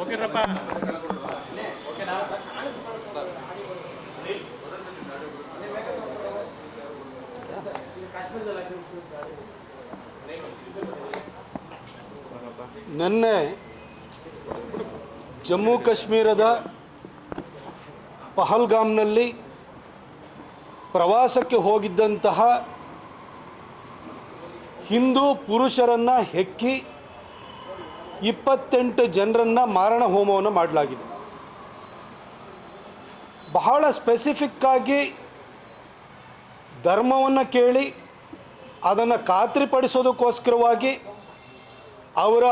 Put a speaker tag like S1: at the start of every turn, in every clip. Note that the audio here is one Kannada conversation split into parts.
S1: ಓಕೆರಪ್ಪ
S2: ನಿನ್ನೆ ಜಮ್ಮು ಕಾಶ್ಮೀರದ ಪಹಲ್ಗಾಮ್ನಲ್ಲಿ ಪ್ರವಾಸಕ್ಕೆ ಹೋಗಿದ್ದಂತಹ ಹಿಂದೂ ಪುರುಷರನ್ನು ಹೆಕ್ಕಿ ಇಪ್ಪತ್ತೆಂಟು ಜನರನ್ನು ಮಾರಣ ಹೋಮವನ್ನು ಮಾಡಲಾಗಿದೆ. ಬಹಳ ಸ್ಪೆಸಿಫಿಕ್ಕಾಗಿ ಧರ್ಮವನ್ನು ಕೇಳಿ ಅದನ್ನು ಖಾತ್ರಿಪಡಿಸೋದಕ್ಕೋಸ್ಕರವಾಗಿ ಅವರ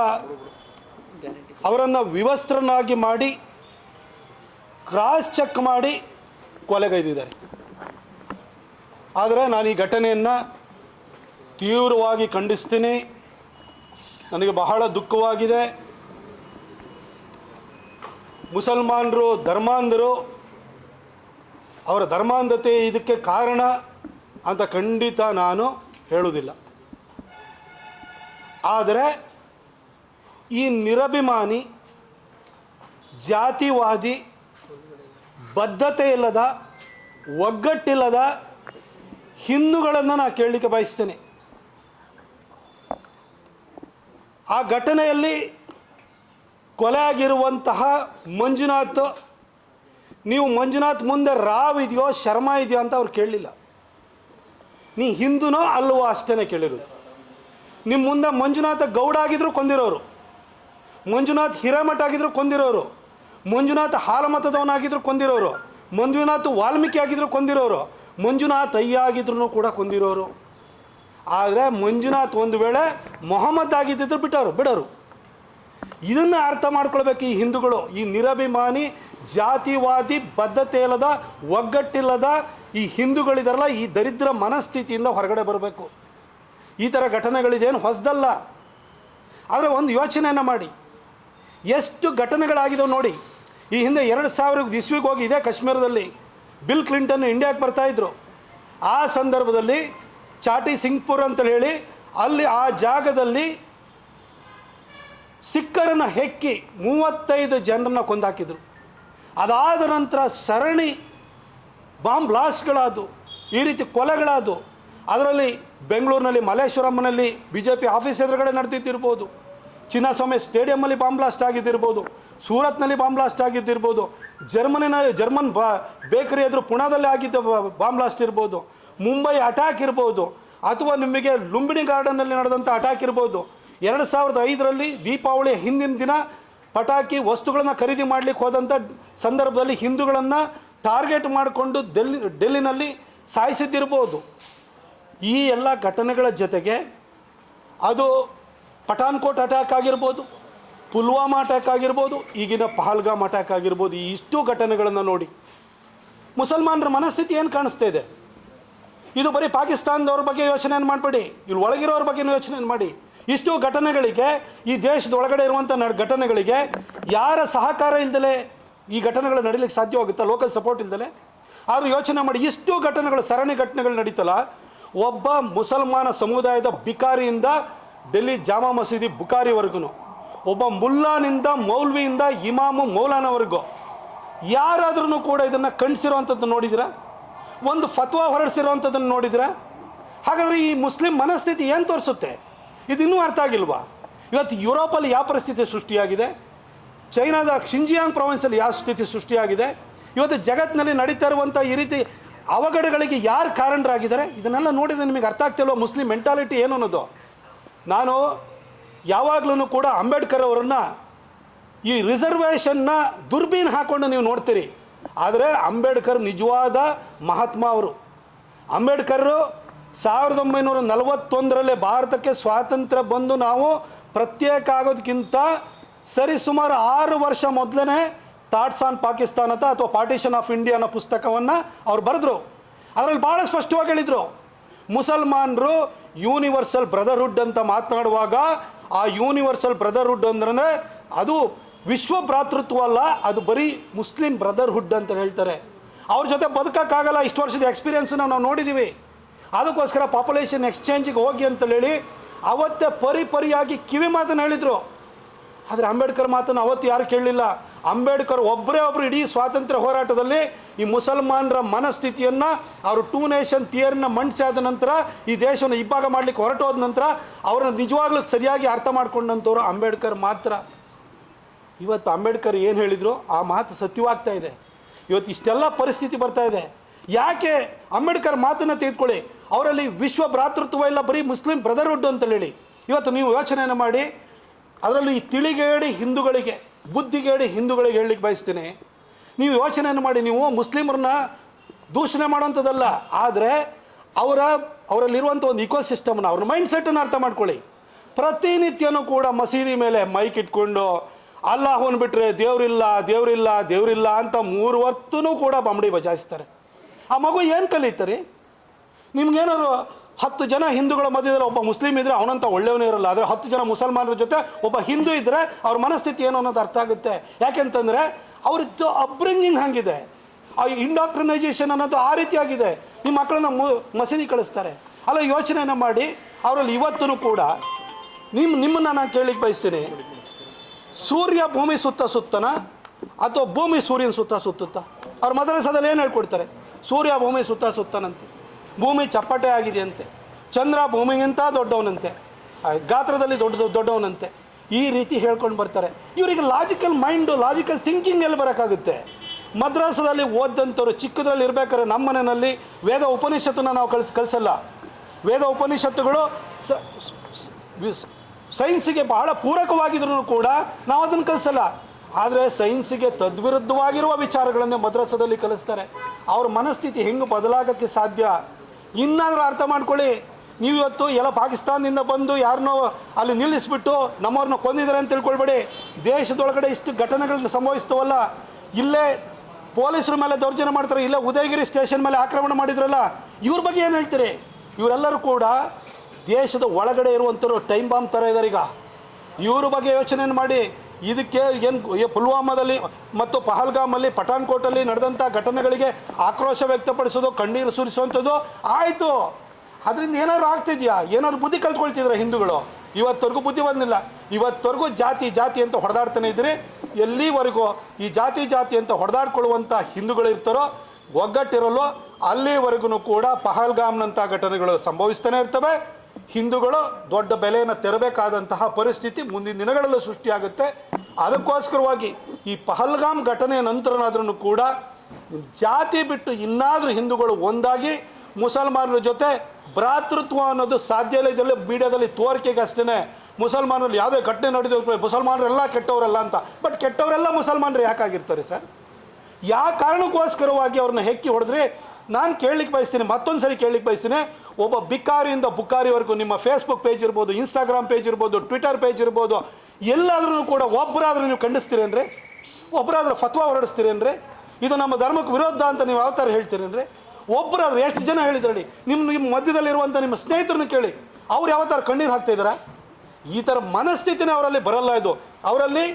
S2: ಅವರನ್ನು ವಿವಸ್ತ್ರನಾಗಿ ಮಾಡಿ ಕ್ರಾಸ್ ಚೆಕ್ ಮಾಡಿ ಕೊಲೆಗೈದಿದ್ದಾರೆ. ಆದರೆ ನಾನು ಈ ಘಟನೆಯನ್ನು ತೀವ್ರವಾಗಿ ಖಂಡಿಸ್ತೀನಿ. ನನಗೆ ಬಹಳ ದುಃಖವಾಗಿದೆ. ಮುಸಲ್ಮಾನರು, ಧರ್ಮಾಂಧರು, ಅವರ ಧರ್ಮಾಂಧತೆ ಇದಕ್ಕೆ ಕಾರಣ ಅಂತ ಖಂಡಿತ ನಾನು ಹೇಳುವುದಿಲ್ಲ. ಆದರೆ ಈ ನಿರಭಿಮಾನಿ, ಜಾತಿವಾದಿ ಬದ್ಧತೆ ಇಲ್ಲದ ಒಗ್ಗಟ್ಟಿಲ್ಲದ ಹಿಂದೂಗಳನ್ನು ನಾನು ಕೇಳಲಿಕ್ಕೆ ಬಯಸ್ತೇನೆ. ಆ ಘಟನೆಯಲ್ಲಿ ಕೊಲೆಯಾಗಿರುವಂತಹ ಮಂಜುನಾಥ್, ನೀವು ಮಂಜುನಾಥ್ ಮುಂದೆ ರಾವ್ ಇದೆಯೋ, ಶರ್ಮಾ ಇದೆಯೋ ಅಂತ ಅವ್ರು ಕೇಳಲಿಲ್ಲ. ನೀ ಹಿಂದೂನೋ ಅಲ್ವೋ ಅಷ್ಟೇ ಕೇಳಿರೋದು ನಿಮ್ಮ ಮುಂದೆ ಮಂಜುನಾಥ ಗೌಡ ಆಗಿದ್ರು ಕೊಂದಿರೋರು. ಮಂಜುನಾಥ್ ಹಿರೇಮಠ ಆಗಿದ್ರು ಕೊಂದಿರೋರು. ಮಂಜುನಾಥ್ ಹಾಲಮತದವನಾಗಿದ್ರು ಕೊಂದಿರೋರು. ಮಂಜುನಾಥ್ ವಾಲ್ಮೀಕಿ ಆಗಿದ್ರು ಕೊಂದಿರೋರು. ಮಂಜುನಾಥ್ ಅಯ್ಯ ಆಗಿದ್ರು ಕೂಡ ಕೊಂದಿರೋರು. ಆದರೆ ಮಂಜುನಾಥ್ ಒಂದು ವೇಳೆ ಮೊಹಮ್ಮದ್ ಆಗಿದ್ದಿದ್ರು ಬಿಟ್ಟವರು, ಬಿಡೋರು. ಇದನ್ನು ಅರ್ಥ ಮಾಡ್ಕೊಳ್ಬೇಕು ಈ ಹಿಂದೂಗಳು, ಈ ನಿರಭಿಮಾನಿ ಜಾತಿವಾದಿ ಬದ್ಧತೆ ಇಲ್ಲದ ಒಗ್ಗಟ್ಟಿಲ್ಲದ ಈ ಹಿಂದೂಗಳಿದಾರಲ್ಲ, ಈ ದರಿದ್ರ ಮನಸ್ಥಿತಿಯಿಂದ ಹೊರಗಡೆ ಬರಬೇಕು. ಈ ಥರ ಘಟನೆಗಳಿದೇನು ಹೊಸದಲ್ಲ. ಆದರೆ ಒಂದು ಯೋಚನೆಯನ್ನು ಮಾಡಿ. ಎಷ್ಟು ಘಟನೆಗಳಾಗಿದಾವೆ ನೋಡಿ. ಈ ಹಿಂದೆ ಎರಡು ಸಾವಿರ ಇಸ್ವಿಗೆ ಹೋಗಿ ಇದೇ ಕಾಶ್ಮೀರದಲ್ಲಿ ಬಿಲ್ ಕ್ಲಿಂಟನ್ ಇಂಡಿಯಾಗೆ ಬರ್ತಾಯಿದ್ರು ಆ ಸಂದರ್ಭದಲ್ಲಿ ಚಾಟಿ ಸಿಂಗ್ಪುರ್ ಅಂತ ಹೇಳಿ ಅಲ್ಲಿ ಆ ಜಾಗದಲ್ಲಿ ಸಿಕ್ಕರನ್ನು ಹೆಕ್ಕಿ ಮೂವತ್ತೈದು ಜನರನ್ನ ಕೊಂದಾಕಿದ್ರು. ಅದಾದ ನಂತರ ಸರಣಿ ಬಾಂಬ್ ಬ್ಲಾಸ್ಟ್ಗಳಾದವು. ಈ ರೀತಿ ಕೊಲೆಗಳಾದವು. ಅದರಲ್ಲಿ ಬೆಂಗಳೂರಿನಲ್ಲಿ ಮಲ್ಲೇಶ್ವರಮ್ಮನಲ್ಲಿ ಬಿ ಜೆ ಪಿ ಆಫೀಸ್ ಎದುರುಗಡೆ ನಡೆದಿದ್ದಿರ್ಬೋದು. ಚಿನ್ನಸ್ವಾಮಿ ಸ್ಟೇಡಿಯಮ್ಮಲ್ಲಿ ಬಾಂಬ್ ಬ್ಲಾಸ್ಟ್ ಆಗಿದ್ದಿರ್ಬೋದು. ಸೂರತ್ನಲ್ಲಿ ಬಾಂಬ್ ಬ್ಲಾಸ್ಟ್ ಆಗಿದ್ದಿರ್ಬೋದು. ಜರ್ಮನಿನ ಜರ್ಮನ್ ಬಾ ಬೇಕರಿ ಎದುರು ಪುಣಾದಲ್ಲಿ ಆಗಿದ್ದ ಬಾಂಬ್ ಬ್ಲಾಸ್ಟ್ ಇರ್ಬೋದು. ಮುಂಬೈ ಅಟ್ಯಾಕ್ ಇರ್ಬೋದು. ಅಥವಾ ನಿಮಗೆ ಲುಂಬಿನಿ ಗಾರ್ಡನ್ನಲ್ಲಿ ನಡೆದಂಥ ಅಟ್ಯಾಕ್ ಇರ್ಬೋದು. ಎರಡು ಸಾವಿರದ ಐದರಲ್ಲಿ ದೀಪಾವಳಿ ಹಿಂದಿನ ದಿನ ಪಟಾಕಿ ವಸ್ತುಗಳನ್ನು ಖರೀದಿ ಮಾಡಲಿಕ್ಕೆ ಹೋದಂಥ ಸಂದರ್ಭದಲ್ಲಿ ಹಿಂದೂಗಳನ್ನು ಟಾರ್ಗೆಟ್ ಮಾಡಿಕೊಂಡು ಡೆಲ್ಲಿ ಡೆಲ್ಲಿನಲ್ಲಿ ಸಾಯಿಸಿದ್ದಿರ್ಬೋದು. ಈ ಎಲ್ಲ ಘಟನೆಗಳ ಜೊತೆಗೆ ಅದು ಪಠಾನ್ಕೋಟ್ ಅಟ್ಯಾಕ್ ಆಗಿರ್ಬೋದು, ಪುಲ್ವಾಮಾ ಅಟ್ಯಾಕ್ ಆಗಿರ್ಬೋದು, ಈಗಿನ ಪಹಲ್ಗಾಮ್ ಅಟ್ಯಾಕ್ ಆಗಿರ್ಬೋದು, ಈ ಇಷ್ಟು ಘಟನೆಗಳನ್ನು ನೋಡಿ. ಮುಸಲ್ಮಾನರ ಮನಸ್ಥಿತಿ ಏನು ಕಾಣಿಸ್ತಾ ಇದೆ? ಇದು ಬರೀ ಪಾಕಿಸ್ತಾನದವ್ರ ಬಗ್ಗೆ ಯೋಚನೆಯನ್ನು ಮಾಡಬೇಡಿ, ಇಲ್ಲಿ ಒಳಗಿರೋರ ಬಗ್ಗೆ ಯೋಚನೆಯನ್ನು ಮಾಡಿ. ಇಷ್ಟು ಘಟನೆಗಳಿಗೆ ಈ ದೇಶದ ಒಳಗಡೆ ಇರುವಂಥ ಘಟನೆಗಳಿಗೆ ಯಾರ ಸಹಕಾರ ಇಲ್ಲದಲೇ ಈ ಘಟನೆಗಳು ನಡೀಲಿಕ್ಕೆ ಸಾಧ್ಯವಾಗುತ್ತಾ? ಲೋಕಲ್ ಸಪೋರ್ಟ್ ಇಲ್ಲದಲೇ ಆದರೂ ಯೋಚನೆ ಮಾಡಿ ಇಷ್ಟು ಘಟನೆಗಳು, ಸರಣಿ ಘಟನೆಗಳು ನಡೀತಲ್ಲ? ಒಬ್ಬ ಮುಸಲ್ಮಾನ ಸಮುದಾಯದ ಬಿಕಾರಿಯಿಂದ ಡೆಲ್ಲಿ ಜಾಮಾ ಮಸೀದಿ ಬುಕಾರಿವರೆಗೂ ಒಬ್ಬ ಮುಲ್ಲಾನಿಂದ ಮೌಲ್ವಿಯಿಂದ ಇಮಾಮು ಮೌಲಾನವರೆಗೂ ಯಾರಾದ್ರೂ ಕೂಡ ಇದನ್ನು ಖಂಡಿಸಿರೋವಂಥದ್ದು ನೋಡಿದಿರಾ? ಒಂದು ಫತ್ವಾ ಹೊರಡಿಸಿರೋವಂಥದ್ದನ್ನು ನೋಡಿದಿರಾ? ಹಾಗಾದರೆ ಈ ಮುಸ್ಲಿಂ ಮನಸ್ಥಿತಿ ಏನು ತೋರಿಸುತ್ತೆ? ಇದು ಇನ್ನೂ ಅರ್ಥ ಆಗಿಲ್ವಾ? ಇವತ್ತು ಯುರೋಪಲ್ಲಿ ಯಾವ ಪರಿಸ್ಥಿತಿ ಸೃಷ್ಟಿಯಾಗಿದೆ? ಚೈನಾದ ಶಿಂಜಿಯಾಂಗ್ ಪ್ರಾವಿನ್ಸಲ್ಲಿ ಯಾವ ಸ್ಥಿತಿ ಸೃಷ್ಟಿಯಾಗಿದೆ? ಇವತ್ತು ಜಗತ್ತಿನಲ್ಲಿ ನಡೀತಾ ಇರುವಂಥ ಈ ರೀತಿ ಅವಘಡಗಳಿಗೆ ಯಾರು ಕಾರಣರಾಗಿದ್ದಾರೆ? ಇದನ್ನೆಲ್ಲ ನೋಡಿದರೆ ನಿಮಗೆ ಅರ್ಥ ಆಗ್ತಿಲ್ವ ಮುಸ್ಲಿಂ ಮೆಂಟಾಲಿಟಿ ಏನು ಅನ್ನೋದು? ನಾನು ಯಾವಾಗಲೂ ಕೂಡ ಅಂಬೇಡ್ಕರ್ ಅವರನ್ನು ಈ ರಿಸರ್ವೇಷನ್ನ ದುರ್ಬೀನ್ ಹಾಕೊಂಡು ನೀವು ನೋಡ್ತೀರಿ. ಆದರೆ ಅಂಬೇಡ್ಕರ್ ನಿಜವಾದ ಮಹಾತ್ಮ ಅವರು. ಅಂಬೇಡ್ಕರ್ ಸಾವಿರದ ಒಂಬೈನೂರ ನಲವತ್ತೊಂದರಲ್ಲೇ ಭಾರತಕ್ಕೆ ಸ್ವಾತಂತ್ರ್ಯ ಬಂದು ನಾವು ಪ್ರತ್ಯೇಕ ಆಗೋದಕ್ಕಿಂತ ಸರಿಸುಮಾರು ಆರು ವರ್ಷ ಮೊದಲೇ ಥಾಟ್ಸ್ ಆನ್ ಪಾಕಿಸ್ತಾನ ಅಂತ ಅಥವಾ ಪಾರ್ಟಿಷನ್ ಆಫ್ ಇಂಡಿಯಾ ಅನ್ನೋ ಪುಸ್ತಕವನ್ನು ಅವ್ರು ಬರೆದ್ರು. ಅದರಲ್ಲಿ ಭಾಳ ಸ್ಪಷ್ಟವಾಗಿ ಹೇಳಿದರು. ಮುಸಲ್ಮಾನರು ಯೂನಿವರ್ಸಲ್ ಬ್ರದರ್ಹುಡ್ ಅಂತ ಮಾತನಾಡುವಾಗ ಆ ಯೂನಿವರ್ಸಲ್ ಬ್ರದರ್ಹುಡ್ ಅಂದ್ರೆ ಅದು ವಿಶ್ವ ಭ್ರಾತೃತ್ವ ಅಲ್ಲ, ಅದು ಬರೀ ಮುಸ್ಲಿಂ ಬ್ರದರ್ಹುಡ್ ಅಂತ ಹೇಳ್ತಾರೆ. ಅವ್ರ ಜೊತೆ ಬದುಕಕ್ಕಾಗಲ್ಲ, ಇಷ್ಟು ವರ್ಷದ ಎಕ್ಸ್ಪೀರಿಯನ್ಸ್ನ ನಾವು ನೋಡಿದ್ದೀವಿ ಅದಕ್ಕೋಸ್ಕರ ಪಾಪ್ಯುಲೇಷನ್ ಎಕ್ಸ್ಚೇಂಜಿಗೆ ಹೋಗಿ ಅಂತ ಹೇಳಿ, ಅವತ್ತೇ ಪರಿ ಪರಿಯಾಗಿ ಕಿವಿ ಮಾತನ್ನು ಹೇಳಿದರು. ಆದರೆ ಅಂಬೇಡ್ಕರ್ ಮಾತನ್ನು ಅವತ್ತು ಯಾರು ಕೇಳಲಿಲ್ಲ. ಅಂಬೇಡ್ಕರ್ ಒಬ್ಬರೇ ಒಬ್ಬರು ಇಡೀ ಸ್ವಾತಂತ್ರ್ಯ ಹೋರಾಟದಲ್ಲಿ ಈ ಮುಸಲ್ಮಾನರ ಮನಸ್ಥಿತಿಯನ್ನು, ಅವರು ಟೂ ನೇಷನ್ ಥಿಯರಿನ ಮಂಡಿಸಾದ ನಂತರ, ಈ ದೇಶವನ್ನು ಇಬ್ಬಾಗ ಮಾಡಲಿಕ್ಕೆ ಹೊರಟೋದ ನಂತರ, ಅವ್ರನ್ನ ನಿಜವಾಗ್ಲೂ ಸರಿಯಾಗಿ ಅರ್ಥ ಮಾಡ್ಕೊಂಡಂಥವ್ರು ಅಂಬೇಡ್ಕರ್ ಮಾತ್ರ. ಇವತ್ತು ಅಂಬೇಡ್ಕರ್ ಏನು ಹೇಳಿದ್ರು? ಆ ಮಾತು ಸತ್ಯವಾಗ್ತಾ ಇದೆ. ಇವತ್ತು ಇಷ್ಟೆಲ್ಲ ಪರಿಸ್ಥಿತಿ ಬರ್ತಾ ಇದೆ. ಯಾಕೆ ಅಂಬೇಡ್ಕರ್ ಮಾತನ್ನು ತೆಗೆದುಕೊಳ್ಳಿ? ಅವರಲ್ಲಿ ವಿಶ್ವ ಭ್ರಾತೃತ್ವ ಇಲ್ಲ, ಬರೀ ಮುಸ್ಲಿಂ ಬ್ರದರ್ಹುಡ್ ಅಂತ ಹೇಳಿ. ಇವತ್ತು ನೀವು ಯೋಚನೆಯನ್ನು ಮಾಡಿ, ಅದರಲ್ಲೂ ಈ ತಿಳಿಗೇಡಿ ಹಿಂದೂಗಳಿಗೆ ಬುದ್ಧಿಗೇಡಿ ಹಿಂದೂಗಳಿಗೆ ಹೇಳಲಿಕ್ಕೆ ಬಯಸ್ತೀನಿ. ನೀವು ಯೋಚನೆಯನ್ನು ಮಾಡಿ, ನೀವು ಮುಸ್ಲಿಮರನ್ನ ದೂಷಣೆ ಮಾಡೋಂಥದ್ದಲ್ಲ ಆದರೆ ಅವರ, ಅವರಲ್ಲಿರುವಂಥ ಒಂದು ಇಕೋಸಿಸ್ಟಮ್ನ ಅವ್ರ ಮೈಂಡ್ ಸೆಟ್ಟನ್ನು ಅರ್ಥ ಮಾಡ್ಕೊಳ್ಳಿ. ಪ್ರತಿನಿತ್ಯನೂ ಕೂಡ ಮಸೀದಿ ಮೇಲೆ ಮೈಕ್ ಇಟ್ಕೊಂಡು ಅಲ್ಲಾಹೋನ್ ಬಿಟ್ರೆ ದೇವರಿಲ್ಲ ದೇವರಿಲ್ಲ ದೇವರಿಲ್ಲ ಅಂತ ಮೂರು ಹೊತ್ತೂ ಕೂಡ ಬಂಬಡಿ ಬಜಾಯಿಸ್ತಾರೆ. ಆ ಮಗು ಏನು ಕಲಿತಾರೆ? ನಿಮ್ಗೇನಾದ್ರು ಹತ್ತು ಜನ ಹಿಂದೂಗಳ ಮಧ್ಯದಲ್ಲಿ ಒಬ್ಬ ಮುಸ್ಲಿಂ ಇದ್ರೆ ಅವನಂತ ಒಳ್ಳೆಯವನೇ ಇರಲ್ಲ. ಆದರೆ ಹತ್ತು ಜನ ಮುಸಲ್ಮಾನರ ಜೊತೆ ಒಬ್ಬ ಹಿಂದೂ ಇದ್ದರೆ ಅವ್ರ ಮನಸ್ಥಿತಿ ಏನು ಅನ್ನೋದು ಅರ್ಥ ಆಗುತ್ತೆ. ಯಾಕೆಂತಂದರೆ ಅವ್ರದ್ದು ಅಪ್ಬ್ರಿಂಗಿಂಗ್ ಹಾಗಿದೆ. ಆ ಇಂಡಾಕ್ಟ್ರಿನೈಸೇಷನ್ ಅನ್ನೋದು ಆ ರೀತಿಯಾಗಿದೆ ನಿಮ್ಮ ಮಕ್ಕಳನ್ನ ಮಸೀದಿ ಕಳಿಸ್ತಾರೆ. ಅಲ್ಲ ಯೋಚನೆಯನ್ನು ಮಾಡಿ, ಅವರಲ್ಲಿ ಇವತ್ತೂ ಕೂಡ ನಿಮ್ಮ ನಿಮ್ಮನ್ನು ನಾನು ಕೇಳಲಿಕ್ಕೆ ಬಯಸ್ತೀನಿ. ಸೂರ್ಯ ಭೂಮಿ ಸುತ್ತ ಸುತ್ತನ? ಅಥವಾ ಭೂಮಿ ಸೂರ್ಯನ ಸುತ್ತ ಸುತ್ತುತ್ತಾ? ಅವ್ರ ಮದ್ರಸದಲ್ಲಿ ಏನು ಹೇಳ್ಕೊಡ್ತಾರೆ? ಸೂರ್ಯ ಭೂಮಿ ಸುತ್ತ ಸುತ್ತನಂತೆ. ಭೂಮಿ ಚಪ್ಪಟೆ ಆಗಿದೆಯಂತೆ. ಚಂದ್ರ ಭೂಮಿಗಿಂತ ದೊಡ್ಡವನಂತೆ. ಗಾತ್ರದಲ್ಲಿ ದೊಡ್ಡ ದೊಡ್ಡವನಂತೆ. ಈ ರೀತಿ ಹೇಳ್ಕೊಂಡು ಬರ್ತಾರೆ. ಇವರಿಗೆ ಲಾಜಿಕಲ್ ಮೈಂಡು ಲಾಜಿಕಲ್ ಥಿಂಕಿಂಗ್ ಎಲ್ಲಿ ಬರೋಕ್ಕಾಗುತ್ತೆ. ಮದ್ರಾಸದಲ್ಲಿ ಓದ್ದಂಥವ್ರು ಚಿಕ್ಕದ್ರಲ್ಲಿ ಇರಬೇಕಾದ್ರೆ ನಮ್ಮ ಮನೆಯಲ್ಲಿ ವೇದ ಉಪನಿಷತ್ತನ್ನು ನಾವು ಕಲಿಸ್ ಕಲಿಸಲ್ಲ. ವೇದ ಉಪನಿಷತ್ತುಗಳು ಸೈನ್ಸಿಗೆ ಬಹಳ ಪೂರಕವಾಗಿದ್ರು ಕೂಡ ನಾವು ಅದನ್ನು ಕಲಿಸಲ್ಲ. ಆದರೆ ಸೈನ್ಸಿಗೆ ತದ್ವಿರುದ್ಧವಾಗಿರುವ ವಿಚಾರಗಳನ್ನೇ ಮದ್ರಾಸದಲ್ಲಿ ಕಲಿಸ್ತಾರೆ. ಅವ್ರ ಮನಸ್ಥಿತಿ ಹೆಂಗೆ ಬದಲಾಗೋಕ್ಕೆ ಸಾಧ್ಯ? ಇನ್ನಾದರೂ ಅರ್ಥ ಮಾಡ್ಕೊಳ್ಳಿ. ನೀವು ಇವತ್ತು ಎಲ್ಲ ಪಾಕಿಸ್ತಾನದಿಂದ ಬಂದು ಯಾರನ್ನೋ ಅಲ್ಲಿ ನಿಲ್ಲಿಸ್ಬಿಟ್ಟು ನಮ್ಮವ್ರನ್ನ ಕೊಂದಿದ್ದಾರೆ ಅಂತ ತಿಳ್ಕೊಳ್ಬೇಡಿ. ದೇಶದೊಳಗಡೆ ಇಷ್ಟು ಘಟನೆಗಳನ್ನ ಸಂಭವಿಸ್ತವಲ್ಲ. ಇಲ್ಲೇ ಪೊಲೀಸರ ಮೇಲೆ ದೌರ್ಜನ್ಯ ಮಾಡ್ತಾರೆ, ಇಲ್ಲೇ ಉದಯಗಿರಿ ಸ್ಟೇಷನ್ ಮೇಲೆ ಆಕ್ರಮಣ ಮಾಡಿದ್ರಲ್ಲ. ಇವ್ರ ಬಗ್ಗೆ ಏನು ಹೇಳ್ತೀರಿ? ಇವರೆಲ್ಲರೂ ಕೂಡ ದೇಶದ ಒಳಗಡೆ ಇರುವಂಥವ್ರು ಟೈಮ್ ಬಾಂಬ್ ಥರ ಇದ್ದಾರೆ ಈಗ. ಇವ್ರ ಬಗ್ಗೆ ಯೋಚನೆಯನ್ನು ಮಾಡಿ. ಇದಕ್ಕೆ ಏನು ಪುಲ್ವಾಮಾದಲ್ಲಿ ಮತ್ತು ಪಹಲ್ಗಾಮಲ್ಲಿ ಪಠಾನ್ಕೋಟಲ್ಲಿ ನಡೆದಂಥ ಘಟನೆಗಳಿಗೆ ಆಕ್ರೋಶ ವ್ಯಕ್ತಪಡಿಸೋದು, ಕಣ್ಣೀರು ಸುರಿಸುವಂಥದ್ದು ಆಯಿತು. ಅದರಿಂದ ಏನಾದ್ರು ಆಗ್ತಿದ್ಯಾ? ಏನಾದ್ರು ಬುದ್ಧಿ ಕಲ್ತ್ಕೊಳ್ತಿದ್ರ ಹಿಂದೂಗಳು? ಇವತ್ತವರೆಗೂ ಬುದ್ಧಿ ಬಂದಿಲ್ಲ. ಇವತ್ತವರೆಗೂ ಜಾತಿ ಜಾತಿ ಅಂತ ಹೊಡೆದಾಡ್ತಾನೆ ಇದ್ರಿ ಎಲ್ಲಿವರೆಗೂ ಈ ಜಾತಿ ಜಾತಿ ಅಂತ ಹೊಡೆದಾಡ್ಕೊಳ್ಳುವಂಥ ಹಿಂದೂಗಳು ಇರ್ತಾರೋ ಒಗ್ಗಟ್ಟಿರಲು ಅಲ್ಲಿವರೆಗೂ ಕೂಡ ಪಹಲ್ಗಾಮ್ನಂಥ ಘಟನೆಗಳು ಸಂಭವಿಸ್ತಾನೆ ಇರ್ತವೆ. ಹಿಂದೂಗಳು ದೊಡ್ಡ ಬೆಲೆಯನ್ನು ತೆರಬೇಕಾದಂತಹ ಪರಿಸ್ಥಿತಿ ಮುಂದಿನ ದಿನಗಳಲ್ಲೂ ಸೃಷ್ಟಿಯಾಗುತ್ತೆ. ಅದಕ್ಕೋಸ್ಕರವಾಗಿ ಈ ಪಹಲ್ಗಾಮ್ ಘಟನೆಯ ನಂತರನಾದ್ರೂ ಕೂಡ ಜಾತಿ ಬಿಟ್ಟು ಇನ್ನಾದರೂ ಹಿಂದೂಗಳು ಒಂದಾಗಿ ಮುಸಲ್ಮಾನರ ಜೊತೆ ಭ್ರಾತೃತ್ವ ಅನ್ನೋದು ಸಾಧ್ಯ ಇಲ್ಲ. ಇದೆಲ್ಲ ಮೀಡಿಯಾದಲ್ಲಿ ತೋರಿಕೆಗೆ ಅಷ್ಟೇ ಮುಸಲ್ಮಾನರಲ್ಲಿ ಯಾವುದೇ ಘಟನೆ ನಡೆದ ಮುಸಲ್ಮಾನರೆಲ್ಲ ಕೆಟ್ಟವರಲ್ಲ ಅಂತ. ಬಟ್ ಕೆಟ್ಟವರೆಲ್ಲ ಮುಸಲ್ಮಾನರು ಯಾಕಾಗಿರ್ತಾರೆ ಸರ್? ಯಾವ ಕಾರಣಕ್ಕೋಸ್ಕರವಾಗಿ ಅವ್ರನ್ನ ಹೆಕ್ಕಿ ಹೊಡೆದ್ರೆ? ನಾನು ಕೇಳಲಿಕ್ಕೆ ಬಯಸ್ತೀನಿ ಮತ್ತೊಂದು ಸರಿ ಕೇಳಲಿಕ್ಕೆ ಬಯಸ್ತೀನಿ. ಒಬ್ಬ ಬಿಕ್ಕಾರಿಯಿಂದ ಬುಕ್ಕಾರಿವರೆಗೂ ನಿಮ್ಮ ಫೇಸ್ಬುಕ್ ಪೇಜ್ ಇರ್ಬೋದು ಇನ್ಸ್ಟಾಗ್ರಾಮ್ ಪೇಜ್ ಇರ್ಬೋದು ಟ್ವಿಟರ್ ಪೇಜ್ ಇರ್ಬೋದು, ಎಲ್ಲಾದ್ರೂ ಕೂಡ ಒಬ್ಬರಾದ್ರೂ ನೀವು ಖಂಡಿಸ್ತೀರೇನ್ರಿ ಒಬ್ಬರಾದ್ರೂ ಫತ್ವಾ ಹೊರಡಿಸ್ತೀರೇನ್ರಿ ಇದು ನಮ್ಮ ಧರ್ಮಕ್ಕೆ ವಿರೋಧ ಅಂತ ನೀವು ಯಾವ ಥರ ಹೇಳ್ತೀರೇನ್ರಿ ಒಬ್ಬರಾದ್ರೂ ಎಷ್ಟು ಜನ ಹೇಳಿದ್ರಲ್ಲಿ? ನಿಮ್ಮ ನಿಮ್ಮ ಮಧ್ಯದಲ್ಲಿರುವಂಥ ನಿಮ್ಮ ಸ್ನೇಹಿತರನ್ನು ಕೇಳಿ. ಅವ್ರು ಯಾವ ಥರ ಕಣ್ಣೀರು ಹಾಕ್ತಾ ಈ ಥರ ಮನಸ್ಥಿತಿನೇ ಅವರಲ್ಲಿ ಬರಲ್ಲ ಇದು. ಅವರಲ್ಲಿ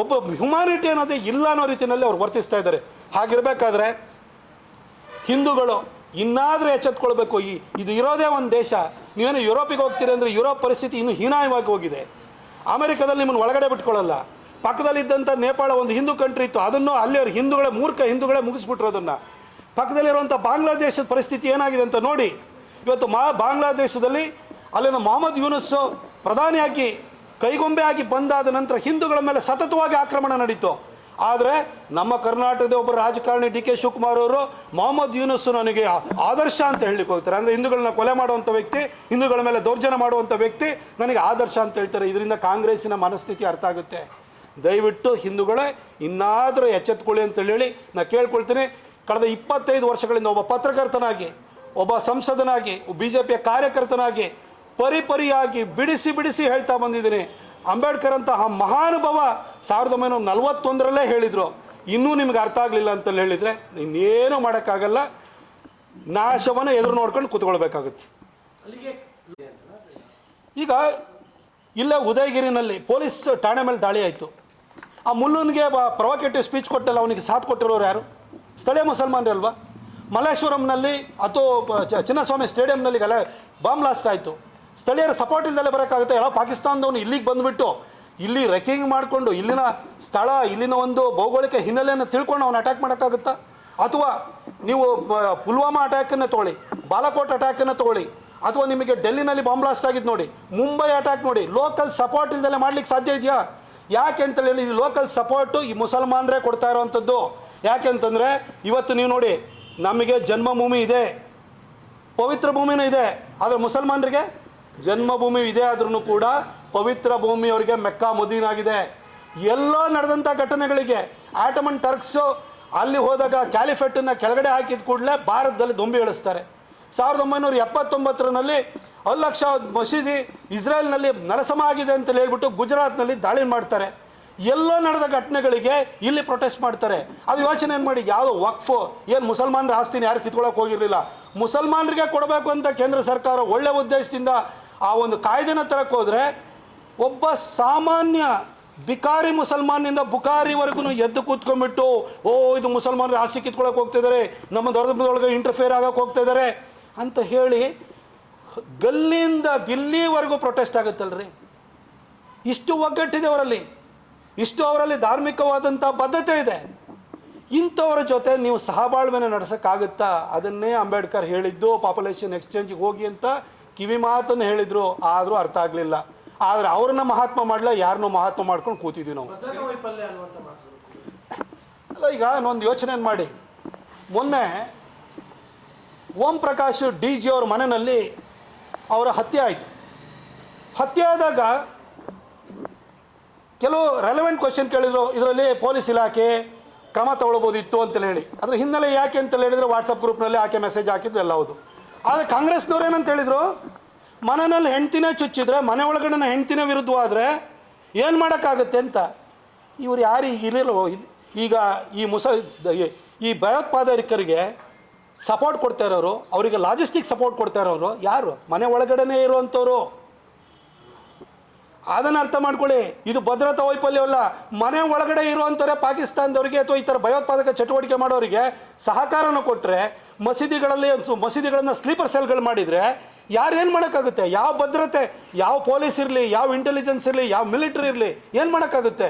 S2: ಒಬ್ಬ ಹ್ಯುಮಾನಿಟಿ ಅನ್ನೋದೇ ಇಲ್ಲ ಅನ್ನೋ ರೀತಿಯಲ್ಲಿ ಅವ್ರು ವರ್ತಿಸ್ತಾ ಇದ್ದಾರೆ. ಹಾಗಿರಬೇಕಾದ್ರೆ ಹಿಂದೂಗಳು ಇನ್ನಾದರೂ ಎಚ್ಚೆತ್ಕೊಳ್ಬೇಕು. ಈ ಇದು ಇರೋದೇ ಒಂದು ದೇಶ. ನೀವೇನು ಯುರೋಪಿಗೆ ಹೋಗ್ತೀರಿ ಅಂದರೆ ಯುರೋಪ್ ಪರಿಸ್ಥಿತಿ ಇನ್ನೂ ಹೀನಾಯವಾಗಿ ಹೋಗಿದೆ. ಅಮೆರಿಕದಲ್ಲಿ ನಿಮ್ಮನ್ನು ಒಳಗಡೆ ಬಿಟ್ಕೊಳ್ಳಲ್ಲ. ಪಕ್ಕದಲ್ಲಿದ್ದಂಥ ನೇಪಾಳ ಒಂದು ಹಿಂದೂ ಕಂಟ್ರಿ ಇತ್ತು. ಅದನ್ನು ಅಲ್ಲಿ ಅವ್ರ ಹಿಂದೂಗಳೇ, ಮೂರ್ಖ ಹಿಂದೂಗಳೇ ಮುಗಿಸ್ಬಿಟ್ರು ಅದನ್ನು. ಪಕ್ಕದಲ್ಲಿರುವಂಥ ಬಾಂಗ್ಲಾದೇಶದ ಪರಿಸ್ಥಿತಿ ಏನಾಗಿದೆ ಅಂತ ನೋಡಿ. ಇವತ್ತು ಮಾ ಬಾಂಗ್ಲಾದೇಶದಲ್ಲಿ ಅಲ್ಲಿನ ಮೊಹಮ್ಮದ್ ಯೂನುಸ್ ಪ್ರಧಾನಿಯಾಗಿ ಕೈಗೊಂಬೆ ಆಗಿ ಬಂದಾದ ನಂತರ ಹಿಂದೂಗಳ ಮೇಲೆ ಸತತವಾಗಿ ಆಕ್ರಮಣ ನಡೀತು. ಆದರೆ ನಮ್ಮ ಕರ್ನಾಟಕದ ಒಬ್ಬ ರಾಜಕಾರಣಿ ಡಿ ಕೆ ಶಿವಕುಮಾರ್ ಅವರು ಮೊಹಮ್ಮದ್ ಯೂನಸ್ ನನಗೆ ಆದರ್ಶ ಅಂತ ಹೇಳಲಿಕ್ಕೆ ಹೋಗ್ತಾರೆ. ಅಂದರೆ ಹಿಂದೂಗಳನ್ನ ಕೊಲೆ ಮಾಡುವಂಥ ವ್ಯಕ್ತಿ, ಹಿಂದೂಗಳ ಮೇಲೆ ದೌರ್ಜನ್ಯ ಮಾಡುವಂಥ ವ್ಯಕ್ತಿ ನನಗೆ ಆದರ್ಶ ಅಂತ ಹೇಳ್ತಾರೆ. ಇದರಿಂದ ಕಾಂಗ್ರೆಸ್ಸಿನ ಮನಸ್ಥಿತಿ ಅರ್ಥ ಆಗುತ್ತೆ. ದಯವಿಟ್ಟು ಹಿಂದೂಗಳೇ, ಇನ್ನಾದರೂ ಎಚ್ಚೆತ್ಕೊಳ್ಳಿ ಅಂತ ಹೇಳಿ ನಾನು ಕೇಳ್ಕೊಳ್ತೀನಿ. ಕಳೆದ ಇಪ್ಪತ್ತೈದು ವರ್ಷಗಳಿಂದ ಒಬ್ಬ ಪತ್ರಕರ್ತನಾಗಿ, ಒಬ್ಬ ಸಂಸದನಾಗಿ ಬಿ ಜೆ ಪಿಯ ಕಾರ್ಯಕರ್ತನಾಗಿ ಪರಿಪರಿಯಾಗಿ ಬಿಡಿಸಿ ಬಿಡಿಸಿ ಹೇಳ್ತಾ ಬಂದಿದ್ದೀನಿ. ಅಂಬೇಡ್ಕರ್ ಅಂತಹ ಮಹಾನುಭವ ಸಾವಿರದ ಒಂಬೈನೂರ ನಲವತ್ತೊಂದರಲ್ಲೇ ಹೇಳಿದರು. ಇನ್ನೂ ನಿಮ್ಗೆ ಅರ್ಥ ಆಗಲಿಲ್ಲ ಅಂತ ಹೇಳಿದರೆ ಇನ್ನೇನು ಮಾಡೋಕ್ಕಾಗಲ್ಲ. ನಾಶವನ್ನು ಎದುರು ನೋಡ್ಕೊಂಡು ಕೂತ್ಕೊಳ್ಬೇಕಾಗುತ್ತೆ. ಈಗ ಇಲ್ಲೇ ಉದಯಗಿರಿನಲ್ಲಿ ಪೊಲೀಸ್ ಠಾಣೆ ಮೇಲೆ ದಾಳಿ ಆಯಿತು. ಆ ಮುಲ್ಲುನ್ಗೆ ಪ್ರೊವೊಕೇಟಿವ್ ಸ್ಪೀಚ್ ಕೊಟ್ಟಲ್ಲ, ಅವನಿಗೆ ಸಾಥ್ ಕೊಟ್ಟಿರೋರು ಯಾರು? ಸ್ಥಳೀಯ ಮುಸಲ್ಮಾನರೇ ಅಲ್ವಾ? ಮಲ್ಲೇಶ್ವರಂನಲ್ಲಿ ಅಥವಾ ಚಿನ್ನಸ್ವಾಮಿ ಸ್ಟೇಡಿಯಂನಲ್ಲಿ ಗಲ ಬಾಂಬ್ ಬ್ಲಾಸ್ಟ್ ಆಯಿತು. ಸ್ಥಳೀಯರ ಸಪೋರ್ಟ್ ಇಲ್ಲದೆ ಬರೋಕ್ಕಾಗುತ್ತೆ. ಎಲ್ಲ ಪಾಕಿಸ್ತಾನದವನು ಇಲ್ಲಿಗೆ ಬಂದುಬಿಟ್ಟು ಇಲ್ಲಿ ರೆಕಿಂಗ್ ಮಾಡಿಕೊಂಡು ಇಲ್ಲಿನ ಸ್ಥಳ, ಇಲ್ಲಿನ ಒಂದು ಭೌಗೋಳಿಕ ಹಿನ್ನೆಲೆಯನ್ನು ತಿಳ್ಕೊಂಡು ಅವನು ಅಟ್ಯಾಕ್ ಮಾಡೋಕ್ಕಾಗುತ್ತಾ? ಅಥವಾ ನೀವು ಪುಲ್ವಾಮಾ ಅಟ್ಯಾಕನ್ನು ತಗೊಳ್ಳಿ, ಬಾಲಕೋಟ್ ಅಟ್ಯಾಕನ್ನು ತಗೊಳ್ಳಿ, ಅಥವಾ ನಿಮಗೆ ಡೆಲ್ಲಿನಲ್ಲಿ ಬಾಂಬ್ ಬ್ಲಾಸ್ಟ್ ಆಗಿದ್ದು ನೋಡಿ, ಮುಂಬೈ ಅಟ್ಯಾಕ್ ನೋಡಿ ಲೋಕಲ್ ಸಪೋರ್ಟ್ ಇಲ್ದಲೆ ಮಾಡ್ಲಿಕ್ಕೆ ಸಾಧ್ಯ ಇದೆಯಾ? ಯಾಕೆ ಅಂತ ಹೇಳಿ ಲೋಕಲ್ ಸಪೋರ್ಟು ಈ ಮುಸಲ್ಮಾನರೇ ಕೊಡ್ತಾ ಇರೋವಂಥದ್ದು ಯಾಕೆ ಅಂತಂದರೆ, ಇವತ್ತು ನೀವು ನೋಡಿ, ನಮಗೆ ಜನ್ಮಭೂಮಿ ಇದೆ, ಪವಿತ್ರ ಭೂಮಿನೂ ಇದೆ, ಆದರೆ ಮುಸಲ್ಮಾನರಿಗೆ ಜನ್ಮಭೂಮಿ ಇದೆ ಆದ್ರೂ ಕೂಡ ಪವಿತ್ರ ಭೂಮಿ ಅವರಿಗೆ ಮೆಕ್ಕಾ ಮುದೀನಾಗಿದೆ. ಎಲ್ಲೋ ನಡೆದಂಥ ಘಟನೆಗಳಿಗೆ ಆಟಮನ್ ಟರ್ಕ್ಸು ಅಲ್ಲಿ ಹೋದಾಗ ಕ್ಯಾಲಿಫೆಟ್ಟನ್ನು ಕೆಳಗಡೆ ಹಾಕಿದ ಕೂಡಲೇ ಭಾರತದಲ್ಲಿ ದೊಂಬಿ ಇಳಿಸ್ತಾರೆ. ಸಾವಿರದ ಒಂಬೈನೂರ ಎಪ್ಪತ್ತೊಂಬತ್ತರಲ್ಲಿ ಅಲ್ಲಕ್ಷ ಮಸೀದಿ ಇಸ್ರೇಲ್ನಲ್ಲಿ ನರಸಮ ಆಗಿದೆ ಅಂತ ಹೇಳ್ಬಿಟ್ಟು ಗುಜರಾತ್ನಲ್ಲಿ ದಾಳಿ ಮಾಡ್ತಾರೆ. ಎಲ್ಲ ನಡೆದ ಘಟನೆಗಳಿಗೆ ಇಲ್ಲಿ ಪ್ರೊಟೆಸ್ಟ್ ಮಾಡ್ತಾರೆ. ಅದು ಯೋಚನೆ ಏನು ಮಾಡಿ, ಯಾವುದೋ ವಕ್ಫು, ಏನು ಮುಸಲ್ಮಾನರ ಆಸ್ತಿನ ಯಾರು ಕಿತ್ಕೊಳ್ಳೋಕೆ ಹೋಗಿರಲಿಲ್ಲ. ಮುಸಲ್ಮಾನರಿಗೆ ಕೊಡಬೇಕು ಅಂತ ಕೇಂದ್ರ ಸರ್ಕಾರ ಒಳ್ಳೆ ಉದ್ದೇಶದಿಂದ ಆ ಒಂದು ಕಾಯ್ದೆನ ತರಕ್ಕೆ ಹೋದರೆ ಒಬ್ಬ ಸಾಮಾನ್ಯ ಬಿಕಾರಿ ಮುಸಲ್ಮಾನಿಂದ ಬುಕಾರಿವರೆಗೂ ಎದ್ದು ಕೂತ್ಕೊಂಡ್ಬಿಟ್ಟು, ಓ, ಇದು ಮುಸಲ್ಮಾನರು ಆಸ್ತಿ ಕಿತ್ಕೊಳ್ಳೋಕೆ ಹೋಗ್ತಿದ್ದಾರೆ ನಮ್ಮ ಧರ್ಮದೊಳಗೆ ಇಂಟರ್ಫೇರ್ ಆಗಕ್ಕೆ ಹೋಗ್ತಾ ಇದ್ದಾರೆ ಅಂತ ಹೇಳಿ ಗಲ್ಲಿಯಿಂದ ದಿಲ್ಲಿವರೆಗೂ ಪ್ರೊಟೆಸ್ಟ್ ಆಗುತ್ತಲ್ರಿ. ಇಷ್ಟು ಒಗ್ಗಟ್ಟಿದೆ ಅವರಲ್ಲಿ. ಇಷ್ಟು ಅವರಲ್ಲಿ ಧಾರ್ಮಿಕವಾದಂಥ ಬದ್ಧತೆ ಇದೆ. ಇಂಥವರ ಜೊತೆ ನೀವು ಸಹಬಾಳ್ವೆನ ನಡೆಸೋಕ್ಕಾಗುತ್ತಾ? ಅದನ್ನೇ ಅಂಬೇಡ್ಕರ್ ಹೇಳಿದ್ದು ಪಾಪ್ಯುಲೇಷನ್ ಎಕ್ಸ್ಚೇಂಜಿಗೆ ಹೋಗಿ ಅಂತ ಕಿವಿ ಮಾತನ್ನು ಹೇಳಿದ್ರು. ಆದರೂ ಅರ್ಥ ಆಗಲಿಲ್ಲ. ಆದರೆ ಅವ್ರನ್ನ ಮಹಾತ್ಮ ಮಾಡಲ್ಲ ಯಾರನ್ನೂ ಮಹಾತ್ಮ ಮಾಡ್ಕೊಂಡು ಕೂತಿದ್ವಿ ನಾವು. ಅಲ್ಲ, ಈಗ ಒಂದು ಯೋಚನೆ ಮಾಡಿ. ಮೊನ್ನೆ ಓಂ ಪ್ರಕಾಶ್ ಡಿ ಜಿ ಅವ್ರ ಮನೆಯಲ್ಲಿ ಅವರ ಹತ್ಯೆ ಆಯಿತು. ಹತ್ಯೆ ಆದಾಗ ಕೆಲವು ರೆಲೆವೆಂಟ್ ಕ್ವಶನ್ ಕೇಳಿದ್ರು, ಇದರಲ್ಲಿ ಪೊಲೀಸ್ ಇಲಾಖೆ ಕ್ರಮ ತಗೊಳ್ಬೋದಿತ್ತು ಅಂತೇಳಿ ಹೇಳಿ. ಅದ್ರ ಹಿನ್ನೆಲೆ ಯಾಕೆ ಅಂತ ಹೇಳಿದ್ರೆ ವಾಟ್ಸಪ್ ಗ್ರೂಪ್ನಲ್ಲಿ ಆಕೆ ಮೆಸೇಜ್ ಹಾಕಿದ್ದು ಎಲ್ಲ ಹೌದು. ಆದರೆ ಕಾಂಗ್ರೆಸ್ನವ್ರು ಏನಂತ ಹೇಳಿದ್ರು? ಮನೆಯಲ್ಲಿ ಹೆಂಡ್ತಿನೇ ಚುಚ್ಚಿದ್ರೆ ಮನೆ ಒಳಗಡೆ ಹೆಂಡ್ತಿನೇ ವಿರುದ್ಧವಾದರೆ ಏನು ಮಾಡೋಕ್ಕಾಗುತ್ತೆ ಅಂತ? ಇವ್ರು ಯಾರು ಇರಲಿಲ್ಲ ಈಗ ಈ ಮುಸ, ಈ- ಭಯೋತ್ಪಾದಕರಿಗೆ ಸಪೋರ್ಟ್ ಕೊಡ್ತಾ ಇರೋರು, ಅವರಿಗೆ ಲಾಜಿಸ್ಟಿಕ್ ಸಪೋರ್ಟ್ ಕೊಡ್ತಾ ಇರೋರು ಯಾರು? ಮನೆ ಒಳಗಡೆನೇ ಇರುವಂಥವ್ರು. ಅದನ್ನು ಅರ್ಥ ಮಾಡ್ಕೊಳ್ಳಿ. ಇದು ಭದ್ರತಾ ವೈಫಲ್ಯವಲ್ಲ. ಮನೆ ಒಳಗಡೆ ಇರುವಂಥವ್ರೆ ಪಾಕಿಸ್ತಾನದವರಿಗೆ ಅಥವಾ ಈ ಥರ ಭಯೋತ್ಪಾದಕ ಚಟುವಟಿಕೆ ಮಾಡೋರಿಗೆ ಸಹಕಾರನ ಕೊಟ್ಟರೆ ಮಸೀದಿಗಳಲ್ಲಿ, ಮಸೀದಿಗಳನ್ನು ಸ್ಲೀಪರ್ ಸೆಲ್ಗಳು ಮಾಡಿದರೆ ಯಾರು ಏನು ಮಾಡೋಕ್ಕಾಗುತ್ತೆ? ಯಾವ ಭದ್ರತೆ, ಯಾವ ಪೊಲೀಸ್ ಇರಲಿ, ಯಾವ ಇಂಟೆಲಿಜೆನ್ಸ್ ಇರಲಿ, ಯಾವ ಮಿಲಿಟ್ರಿ ಇರಲಿ, ಏನು ಮಾಡೋಕ್ಕಾಗುತ್ತೆ?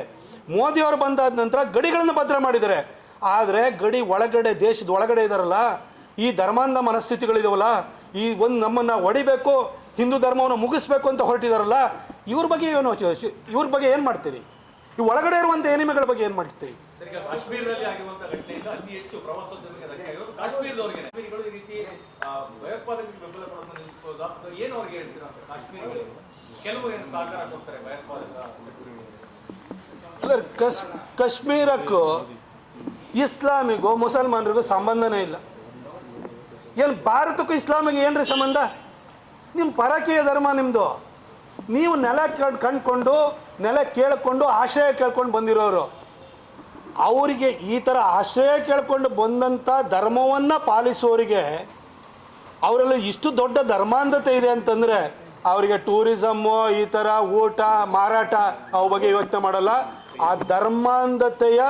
S2: ಮೋದಿಯವರು ಬಂದಾದ ನಂತರ ಗಡಿಗಳನ್ನು ಭದ್ರ ಮಾಡಿದ್ದಾರೆ. ಆದರೆ ಗಡಿ ಒಳಗಡೆ, ದೇಶದ ಒಳಗಡೆ ಇದಾರಲ್ಲ, ಈ ಧರ್ಮಾಂಧ ಮನಸ್ಥಿತಿಗಳಿದಾವಲ್ಲ, ಈ ಒಂದು ನಮ್ಮನ್ನು ಹೊಡಿಬೇಕು, ಹಿಂದೂ ಧರ್ಮವನ್ನು ಮುಗಿಸ್ಬೇಕು ಅಂತ ಹೊರಟಿದಾರಲ್ಲ, ಇವ್ರ ಬಗ್ಗೆ ಏನು ಇವ್ರ ಬಗ್ಗೆ ಏನು ಮಾಡ್ತೀರಿ? ಈ ಒಳಗಡೆ ಇರುವಂಥ ಎನಿಮೆಗಳ ಬಗ್ಗೆ ಏನು ಮಾಡ್ತೀರಿ?
S1: ಕಾಶ್ಮೀರದಲ್ಲಿ ಕಾಶ್ಮೀರಿಗಳು ಏನು ಅವ್ರಿಗೆ ಹೇಳ್ತೀರಾ ಅಂತ? ಕೆಲವು ಏನು ಸಹಕಾರ ಕೊಡ್ತಾರೆ ಭಯೋತ್ಪಾದಕ?
S2: ಕಶ್, ಕಾಶ್ಮೀರಕ್ಕೂ ಇಸ್ಲಾಮಿಗೂ ಮುಸಲ್ಮಾನರಿಗೂ ಸಂಬಂಧನೇ ಇಲ್ಲ. ಏನು ಭಾರತಕ್ಕೂ ಇಸ್ಲಾಮಿಗೆ ಏನ್ರಿ ಸಂಬಂಧ? ನಿಮ್ಮ ಪರಕೀಯ ಧರ್ಮ ನಿಮ್ಮದು ನೀವು ನೆಲ ಕಂಡು ಕಂಡ್ಕೊಂಡು ನೆಲ ಕೇಳಿಕೊಂಡು, ಆಶ್ರಯ ಕೇಳ್ಕೊಂಡು ಬಂದಿರೋರು. ಅವರಿಗೆ ಈ ಥರ ಆಶ್ರಯ ಕೇಳ್ಕೊಂಡು ಬಂದಂಥ ಧರ್ಮವನ್ನು ಪಾಲಿಸೋರಿಗೆ ಅವರಲ್ಲಿ ಇಷ್ಟು ದೊಡ್ಡ ಧರ್ಮಾಂಧತೆ ಇದೆ ಅಂತಂದರೆ ಅವರಿಗೆ ಟೂರಿಸಮ್ಮು, ಈ ಥರ ಊಟ, ಮಾರಾಟ, ಅವ ಬಗ್ಗೆ ಯೋಚನೆ ಮಾಡಲ್ಲ. ಆ ಧರ್ಮಾಂಧತೆಯ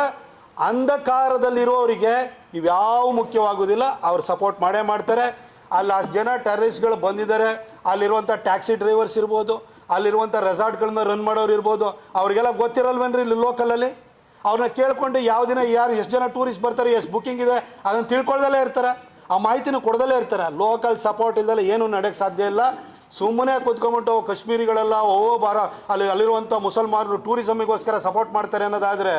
S2: ಅಂಧಕಾರದಲ್ಲಿರೋರಿಗೆ ಇವ್ಯಾವ ಮುಖ್ಯವಾಗುವುದಿಲ್ಲ. ಅವ್ರು ಸಪೋರ್ಟ್ ಮಾಡೇ ಮಾಡ್ತಾರೆ. ಅಲ್ಲಿ ಅಷ್ಟು ಜನ ಟೆರರಿಸ್ಟ್ಗಳು ಬಂದಿದ್ದಾರೆ. ಅಲ್ಲಿರುವಂಥ ಟ್ಯಾಕ್ಸಿ ಡ್ರೈವರ್ಸ್ ಇರ್ಬೋದು, ಅಲ್ಲಿರುವಂಥ ರೆಸಾರ್ಟ್ಗಳನ್ನ ರನ್ ಮಾಡೋರು ಇರ್ಬೋದು. ಅವ್ರಿಗೆಲ್ಲ ಗೊತ್ತಿರಲ್ವೇನ್ರಿ ಇಲ್ಲಿ ಲೋಕಲಲ್ಲಿ? ಅವ್ರನ್ನ ಕೇಳಿಕೊಂಡು ಯಾವ ದಿನ ಯಾರು ಎಷ್ಟು ಜನ ಟೂರಿಸ್ಟ್ ಬರ್ತಾರೆ, ಎಷ್ಟು ಬುಕ್ಕಿಂಗ್ ಇದೆ, ಅದನ್ನು ತಿಳ್ಕೊಳ್ದಲ್ಲೇ ಇರ್ತಾರೆ. ಆ ಮಾಹಿತಿನ ಕೊಡದಲ್ಲೇ ಇರ್ತಾರೆ. ಲೋಕಲ್ ಸಪೋರ್ಟ್ ಇಲ್ದಲೆ ಏನೂ ನಡೆಯಕ್ಕೆ ಸಾಧ್ಯ ಇಲ್ಲ. ಸುಮ್ಮನೆ ಕೂತ್ಕೊಂಬಿಟ್ಟು ಕಾಶ್ಮೀರಿಗಳೆಲ್ಲ, ಓ ಬಾರ ಅಲ್ಲಿ, ಅಲ್ಲಿರುವಂಥ ಮುಸಲ್ಮಾನರು ಟೂರಿಸಮಿಗೋಸ್ಕರ ಸಪೋರ್ಟ್ ಮಾಡ್ತಾರೆ ಅನ್ನೋದಾದರೆ,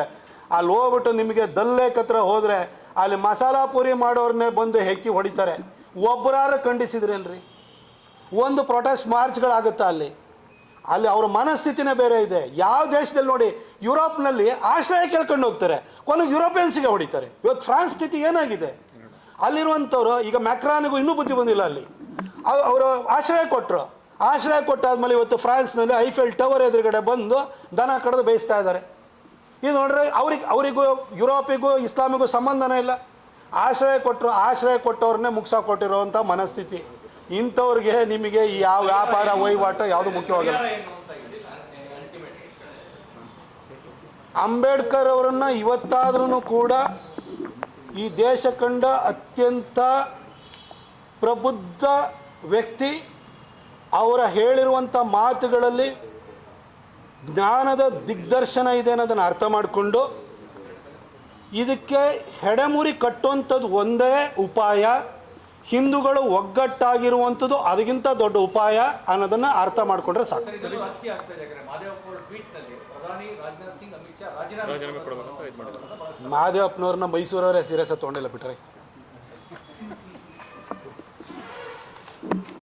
S2: ಅಲ್ಲಿ ಹೋಗ್ಬಿಟ್ಟು ನಿಮಗೆ ದಲ್ಲೇಕ್ ಹತ್ರ ಹೋದರೆ, ಅಲ್ಲಿ ಮಸಾಲ ಪೂರಿ ಮಾಡೋರನ್ನೇ ಬಂದು ಹೆಕ್ಕಿ ಹೊಡಿತಾರೆ. ಒಬ್ಬರಾರು ಖಂಡಿಸಿದ್ರೇನ್ರಿ? ಒಂದು ಪ್ರೊಟೆಸ್ಟ್ ಮಾರ್ಚ್ಗಳಾಗುತ್ತಾ ಅಲ್ಲಿ? ಅಲ್ಲಿ ಅವ್ರ ಮನಸ್ಥಿತಿನೇ ಬೇರೆ ಇದೆ. ಯಾವ ದೇಶದಲ್ಲಿ ನೋಡಿ ಯುರೋಪ್ನಲ್ಲಿ ಆಶ್ರಯ ಕೇಳ್ಕೊಂಡು ಹೋಗ್ತಾರೆ. ಕೊನೆಗೆ ಯುರೋಪಿಯನ್ಸಿಗೆ ಹೊಡಿತಾರೆ. ಇವತ್ತು ಫ್ರಾನ್ಸ್ ಸ್ಥಿತಿ ಏನಾಗಿದೆ? ಅಲ್ಲಿರುವಂಥವ್ರು ಈಗ ಮ್ಯಾಕ್ರಾನಿಗೂ ಇನ್ನೂ ಬುದ್ಧಿ ಬಂದಿಲ್ಲ ಅಲ್ಲಿ. ಅವರು ಆಶ್ರಯ ಕೊಟ್ಟರು ಆಶ್ರಯ ಕೊಟ್ಟಾದ್ಮೇಲೆ ಇವತ್ತು ಫ್ರಾನ್ಸ್ನಲ್ಲಿ ಐಫೆಲ್ ಟವರ್ ಎದುರುಗಡೆ ಬಂದು ದನ ಕಡ್ದು ಬೇಯಿಸ್ತಾ ಇದ್ದಾರೆ. ಇದು ನೋಡ್ರೆ ಅವ್ರಿಗೆ, ಅವರಿಗೂ ಯುರೋಪಿಗೂ ಇಸ್ಲಾಮಿಗೂ ಸಂಬಂಧನೇ ಇಲ್ಲ. ಆಶ್ರಯ ಕೊಟ್ಟರು ಆಶ್ರಯ ಕೊಟ್ಟವ್ರನ್ನೇ ಮುಗ್ಸ ಕೊಟ್ಟಿರುವಂಥ ಮನಸ್ಥಿತಿ. ಇಂಥವ್ರಿಗೆ ನಿಮಗೆ ಯಾವ ವ್ಯಾಪಾರ, ವಹಿವಾಟು ಯಾವುದು ಮುಖ್ಯವಾಗಿಲ್ಲ. ಅಂಬೇಡ್ಕರ್ ಅವರನ್ನು ಇವತ್ತಾದ್ರೂ ಕೂಡ ಈ ದೇಶ ಕಂಡ ಅತ್ಯಂತ ಪ್ರಬುದ್ಧ ವ್ಯಕ್ತಿ ಅವರ ಹೇಳಿರುವಂಥ ಮಾತುಗಳಲ್ಲಿ ಜ್ಞಾನದ ದಿಗ್ದರ್ಶನ ಇದೆ ಅನ್ನೋದನ್ನು ಅರ್ಥ ಮಾಡಿಕೊಂಡು ಇದಕ್ಕೆ ಹೆಡೆಮುರಿ ಕಟ್ಟುವಂಥದ್ದು ಒಂದೇ ಉಪಾಯ, ಹಿಂದೂಗಳು ಒಗ್ಗಟ್ಟಾಗಿರುವಂಥದ್ದು ಅದಕ್ಕಿಂತ ದೊಡ್ಡ ಉಪಾಯ ಅನ್ನೋದನ್ನು ಅರ್ಥ ಮಾಡಿಕೊಂಡ್ರೆ ಸಾಕು.
S1: ರಾಜನಾಥ್ ಸಿಂಗ್ ಅಮಿತ್ ಶಾ
S2: ಮಹಾದೇವಪ್ಪನವ್ರನ್ನ ಮೈಸೂರವರೇ ಸೀರಿಯಸ್ ತೊಗೊಂಡಿಲ್ಲ ಬಿಟ್ರೆ.